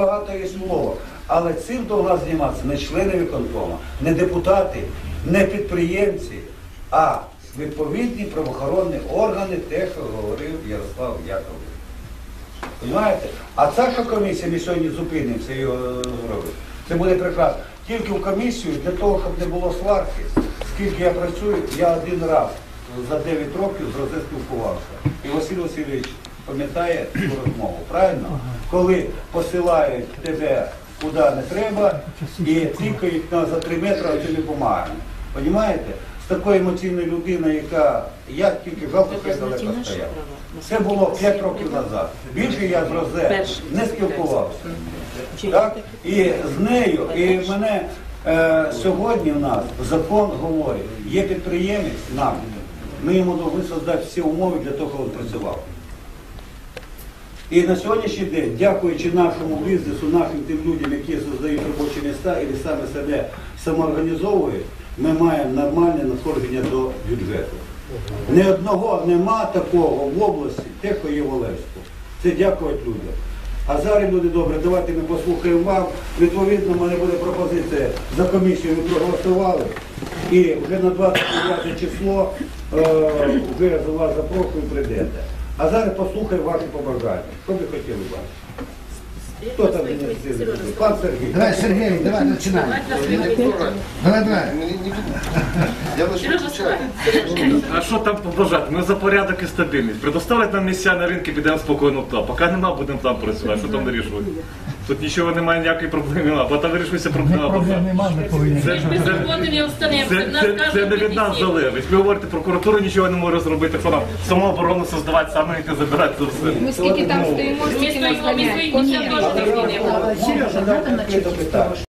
багато є слова. Але цим должна займатися не члени виконкому, не депутати, не підприємці, а відповідні правоохоронні органи, те, що говорив Ярослав Яковлевич. Понимаєте? А ця що комісія, ми сьогодні зупинимося і е, зробимо. Це буде прекрасно. Тільки в комісію для того, щоб не було сварки, скільки я працюю, я один раз за 9 років з спілкувався. І Василь Васильович пам'ятає цю розмову, правильно? Коли посилають тебе куди не треба і тикають на за 3 метри цими бумагами. Понімаєте? З такою емоційною людиною, яка я тільки жалко, що далеко стояв. Це було 5 років назад. Більше я з Розе не спілкувався. Так? І з нею, і мене е, сьогодні в нас закон говорить, є підприємець нам, ми йому повинні создати всі умови для того, щоб він працював. І на сьогоднішній день, дякуючи нашому бізнесу, нашим тим людям, які создають робочі місця і саме себе самоорганізовують, ми маємо нормальне надходження до бюджету. Ні одного нема такого в області, те, що є в Олевську. Це дякувати людям. А зараз, люди добре, давайте ми послухаємо вам. Відповідно, в мене буде пропозиція за комісію, ви проголосували. І вже на 29 число е, вже за вас запрошую, прийдете. А зараз послухаємо ваші побажання. Що ви хотіли бачити? Хто там мене слідує? Пан Сергій. Давай, Сергій, давай, починаємо. Давай, давай. Я лише включаю. А що там побажати? Ми за порядок і стабільність. Предоставлять нам місця на ринки, підемо спокійно там. Поки нема, будемо там працювати. Що там вирішувати? Тут нічого немає, ніякої проблеми немає, бо там вирішується проблема. Проблем немає, ми повинні. Це, це, це, це, це не від нас залежить. Ви говорите, прокуратура нічого не може зробити, що нам самооборону создавати, саме йти забирати за все. Ми скільки там стоїмо, Ми стільки нас стоїмо, ми ганяють. Сережа, давайте відкрите питання.